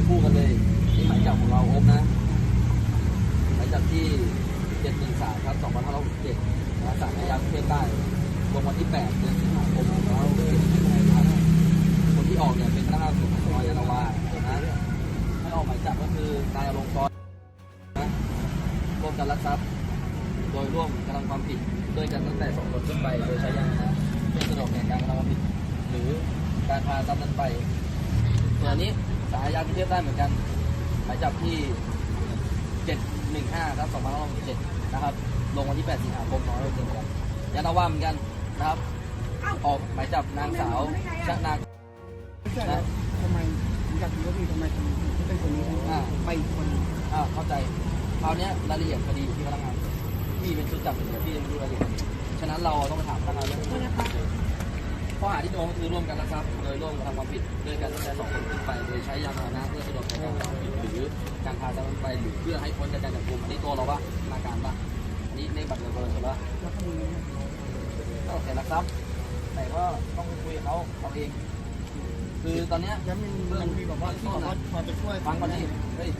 ยคู่กันเลยนี่หมายจับของเราอมนะหมายจับที่ 713 ครับ 2567นะศาลอาญากรุงเทพใต้ลงวันที่ 8 เดือนสิงหาคม2567ครับคนที่ออกเนี่ยเป็นพนักงานสืบสวนสนยานาวานะให้ออกหมายจับก็คือนายอลงกอนนะร่วมกันรักทรัพย์ โดยร่วมกระทำความผิดด้วยกันตั้งแต่สองคนขึ้นไปโดยใช้ยานพาหนะเพื่อสะดวกในการกระทำความผิด หรือการพาทรัพย์นั้นไปส่วนนี้ สารอาญากรุงเทพได้เหมือนกันหมายจับที่ 715ครับ2567นะครับ ลงวันที่ 8 สิงหาคม2567เหมือนกันยานาวาเหมือนกันนะครับ ออกหมายจับนางสาวชนาไม่ใช่แล้วทำไมผมอยากรู้ว่าพี่ทำไมถึงถึงเป็นคนนี้ถึงอ่าไปอีกคนหนึ่งอ่าเข้าใจคราวเนี้ยรายละเอียดคดีอยู่ที่พนักงานพี่เป็นชุดจับเดี๋ยวพี่ยังไม่รู้รายละเอียดฉะนั้นเราต้องไปถามพนักงานเรื่องนี้ ข้อหาที่โดนก็คือร่วมกันนะครับโดยร่วมกระทำความผิดด้วยกันตั้งแต่สองคนขึ้นไปโดยใช้ยานพาหนะเพื่อสะดวกในการะทำความผิดหรือการพาทรัพย์ไปหรือเพื่อให้พ้นจากการจับกุมอันนี้ตัวเราว่านาการปะอันนี้ในบัตรเงินคนใช่ปะแล้วก็มีก็แค่รักทรัพย์แต่ก็ต้องคุยกับเขาเอาเอง คือตอนเนี้ยมันมีแบบว่าที่บอกว่าพอจะช่วยฟังก่อนนี่เฮ้ย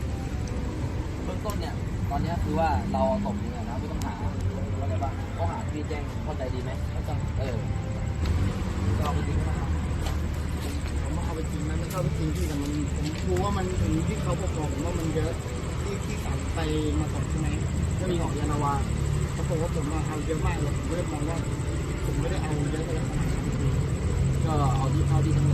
เบื้องต้นเนี่ย ตอนเนี้ยคือว่าเราตบเนี่ยนะผู้ต้องหาเข้าใจปะข้อหาที่แจ้งเข้าใจดีไหมเข้าใจเออก็เอาไปทิ้งนะครับ ผมว่าเอาไปจริงนะไม่ เข้าไปจริงที่แต่มันผมรู้ว่ามันถึงที่เขาบอกผมว่ามันเยอะที่ที่สั่งไปมาตกใช่ไหมก็มีของยานาวาเขาบอกว่าผมมาเอาเยอะมากเลยผมก็เลยมองว่าผมไม่ได้เอาเยอะอะไรขนาดนั้นก็เอาที่เท่าที่ทำ